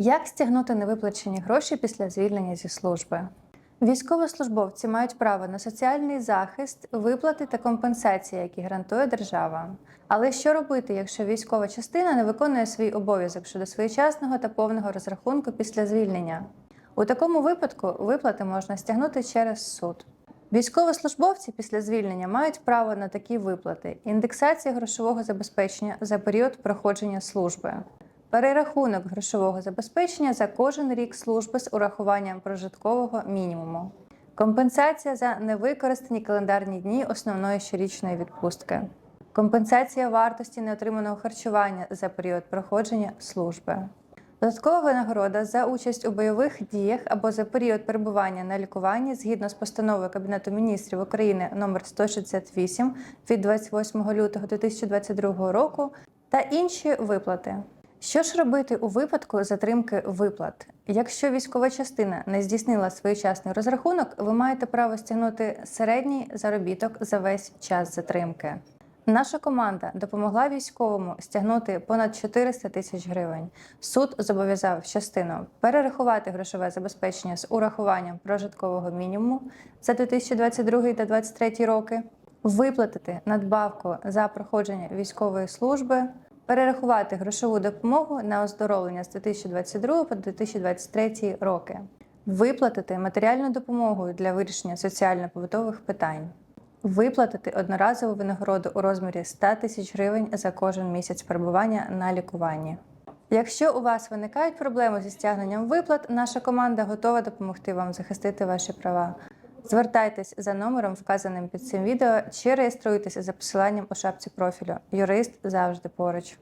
Як стягнути невиплачені гроші після звільнення зі служби? Військовослужбовці мають право на соціальний захист, виплати та компенсації, які гарантує держава. Але що робити, якщо військова частина не виконує свій обов'язок щодо своєчасного та повного розрахунку після звільнення? У такому випадку виплати можна стягнути через суд. Військовослужбовці після звільнення мають право на такі виплати: індексація грошового забезпечення за період проходження служби, перерахунок грошового забезпечення за кожен рік служби з урахуванням прожиткового мінімуму, компенсація за невикористані календарні дні основної щорічної відпустки, компенсація вартості неотриманого харчування за період проходження служби. Додаткова винагорода за участь у бойових діях або за період перебування на лікуванні згідно з постановою Кабінету міністрів України номер 168 від 28 лютого 2022 року та інші виплати. Що ж робити у випадку затримки виплат? Якщо військова частина не здійснила своєчасний розрахунок, ви маєте право стягнути середній заробіток за весь час затримки. Наша команда допомогла військовому стягнути понад 400 тисяч гривень. Суд зобов'язав частину перерахувати грошове забезпечення з урахуванням прожиткового мінімуму за 2022 та 2023 роки, виплатити надбавку за проходження військової служби, перерахувати грошову допомогу на оздоровлення з 2022 по 2023 роки, виплатити матеріальну допомогу для вирішення соціально-побутових питань. Виплатити одноразову винагороду у розмірі 100 тисяч гривень за кожен місяць перебування на лікуванні. Якщо у вас виникають проблеми зі стягненням виплат, наша команда готова допомогти вам захистити ваші права. Звертайтесь за номером, вказаним під цим відео, чи реєструйтеся за посиланням у шапці профілю. Юрист завжди поруч.